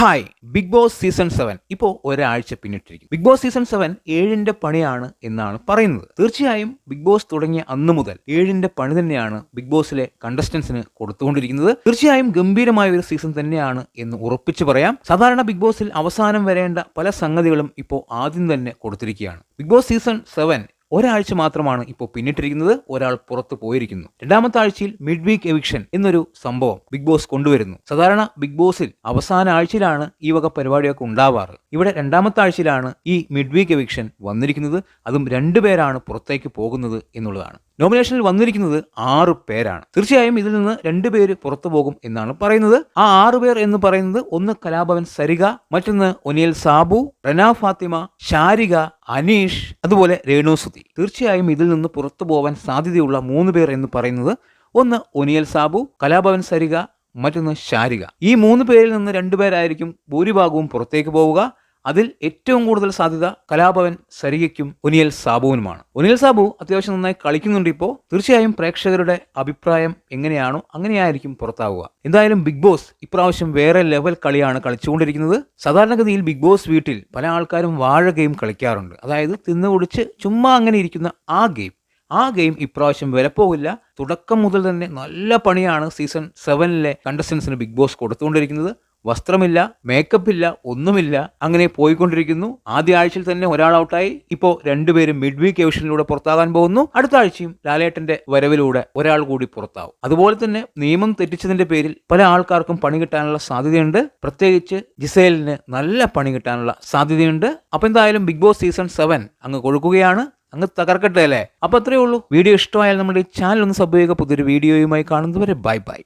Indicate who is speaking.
Speaker 1: Hi Big Boss season seven ഇപ്പോൾ ഒരാഴ്ച പിന്നിട്ടിരിക്കും. ബിഗ് ബോസ് സീസൺ സെവൻ ഏഴിന്റെ പണിയാണ് എന്നാണ് പറയുന്നത്. തീർച്ചയായും ബിഗ് ബോസ് തുടങ്ങിയ അന്ന് മുതൽ ഏഴിന്റെ പണി തന്നെയാണ് ബിഗ് ബോസിലെ കണ്ടസ്റ്റൻസിന് കൊടുത്തുകൊണ്ടിരിക്കുന്നത്. തീർച്ചയായും ഗംഭീരമായ ഒരു സീസൺ തന്നെയാണ് എന്ന് ഉറപ്പിച്ചു പറയാം. സാധാരണ ബിഗ് ബോസിൽ അവസാനം വരേണ്ട പല സംഗതികളും ഇപ്പോൾ ആദ്യം തന്നെ കൊടുത്തിരിക്കുകയാണ്. ബിഗ് ബോസ് സീസൺ സെവൻ ഒരാഴ്ച മാത്രമാണ് ഇപ്പോൾ പിന്നിട്ടിരിക്കുന്നത്. ഒരാൾ പുറത്തു പോയിരിക്കുന്നു. രണ്ടാമത്തെ ആഴ്ചയിൽ മിഡ് വീക്ക് എവിക്ഷൻ എന്നൊരു സംഭവം ബിഗ് ബോസ് കൊണ്ടുവരുന്നു. സാധാരണ ബിഗ് ബോസിൽ അവസാന ആഴ്ചയിലാണ് ഈ വക പരിപാടിയൊക്കെ ഉണ്ടാവാറ്. ഇവിടെ രണ്ടാമത്തെ ആഴ്ചയിലാണ് ഈ മിഡ് വീക്ക് എവിക്ഷൻ വന്നിരിക്കുന്നത്. അതും രണ്ടുപേരാണ് പുറത്തേക്ക് പോകുന്നത് എന്നുള്ളതാണ്. നോമിനേഷനിൽ വന്നിരിക്കുന്നത് ആറ് പേരാണ്. തീർച്ചയായും ഇതിൽ നിന്ന് രണ്ടുപേര് പുറത്തു പോകും എന്നാണ് പറയുന്നത്. ആ ആറ് പേർ എന്ന് പറയുന്നത് ഒന്ന് കലാഭവൻ സരിക മറ്റൊന്ന് ഒനിയൽ സാബു റന ഫാത്തിമ ഷാരിക അനീഷ് അതുപോലെ രേണുസുതി തീർച്ചയായും ഇതിൽ നിന്ന് പുറത്തു പോകാൻ സാധ്യതയുള്ള മൂന്ന് പേർ എന്ന് പറയുന്നത് ഒന്ന് ഒനിയൽ സാബു കലാഭവൻ സരിക മറ്റൊന്ന് ഷാരിക ഈ മൂന്ന് പേരിൽ നിന്ന് രണ്ടുപേരായിരിക്കും ഭൂരിഭാഗവും പുറത്തേക്ക് പോവുക. അതിൽ ഏറ്റവും കൂടുതൽ സാധ്യത കലാഭവൻ സരികയ്ക്കും ഒനിയൽ സാബുവിനുമാണ് ഒനിയൽ സാബു അത്യാവശ്യം നന്നായി കളിക്കുന്നുണ്ട് ഇപ്പോൾ തീർച്ചയായും പ്രേക്ഷകരുടെ അഭിപ്രായം എങ്ങനെയാണോ അങ്ങനെയായിരിക്കും പുറത്താവുക. എന്തായാലും ബിഗ് ബോസ് ഇപ്രാവശ്യം വേറെ ലെവൽ കളിയാണ് കളിച്ചുകൊണ്ടിരിക്കുന്നത്. സാധാരണഗതിയിൽ ബിഗ് ബോസ് വീട്ടിൽ പല ആൾക്കാരും വാഴ ഗെയിം കളിക്കാറുണ്ട്. അതായത് തിന്നുകുടിച്ച് ചുമ്മാ അങ്ങനെ ഇരിക്കുന്ന ആ ഗെയിം ആ ഗെയിം ഇപ്രാവശ്യം വിലപ്പോവില്ല തുടക്കം മുതൽ തന്നെ നല്ല പണിയാണ് സീസൺ സെവനിലെ കണ്ടസ്റ്റൻസിന് ബിഗ് ബോസ് കൊടുത്തുകൊണ്ടിരിക്കുന്നത്. വസ്ത്രമില്ല മേക്കപ്പ് ഇല്ല ഒന്നുമില്ല. അങ്ങനെ പോയിക്കൊണ്ടിരിക്കുന്നു. ആദ്യ ആഴ്ചയിൽ തന്നെ ഒരാൾ ഔട്ടായി. ഇപ്പോൾ രണ്ടുപേരും മിഡ് വീക്ക് എവിഷനിലൂടെ പുറത്താകാൻ പോകുന്നു. അടുത്ത ആഴ്ചയും ലാലേട്ടന്റെ വരവിലൂടെ ഒരാൾ കൂടി പുറത്താവും. അതുപോലെ തന്നെ നിയമം തെറ്റിച്ചതിന്റെ പേരിൽ പല ആൾക്കാർക്കും പണി കിട്ടാനുള്ള സാധ്യതയുണ്ട്. പ്രത്യേകിച്ച് ജിസേലിന് നല്ല പണി കിട്ടാനുള്ള സാധ്യതയുണ്ട്. അപ്പൊ എന്തായാലും ബിഗ് ബോസ് സീസൺ സെവൻ അങ്ങ് കൊടുക്കുകയാണ് അങ്ങ് തകർക്കട്ടെ അല്ലേ? അപ്പൊ അത്രയേ ഉള്ളൂ. വീഡിയോ ഇഷ്ടമായാൽ നമ്മുടെ ഈ ചാനൽ ഒന്ന് സബ് ചെയ്യുക. പുതിയൊരു വീഡിയോയുമായി കാണുന്നവരെ ബൈ ബൈ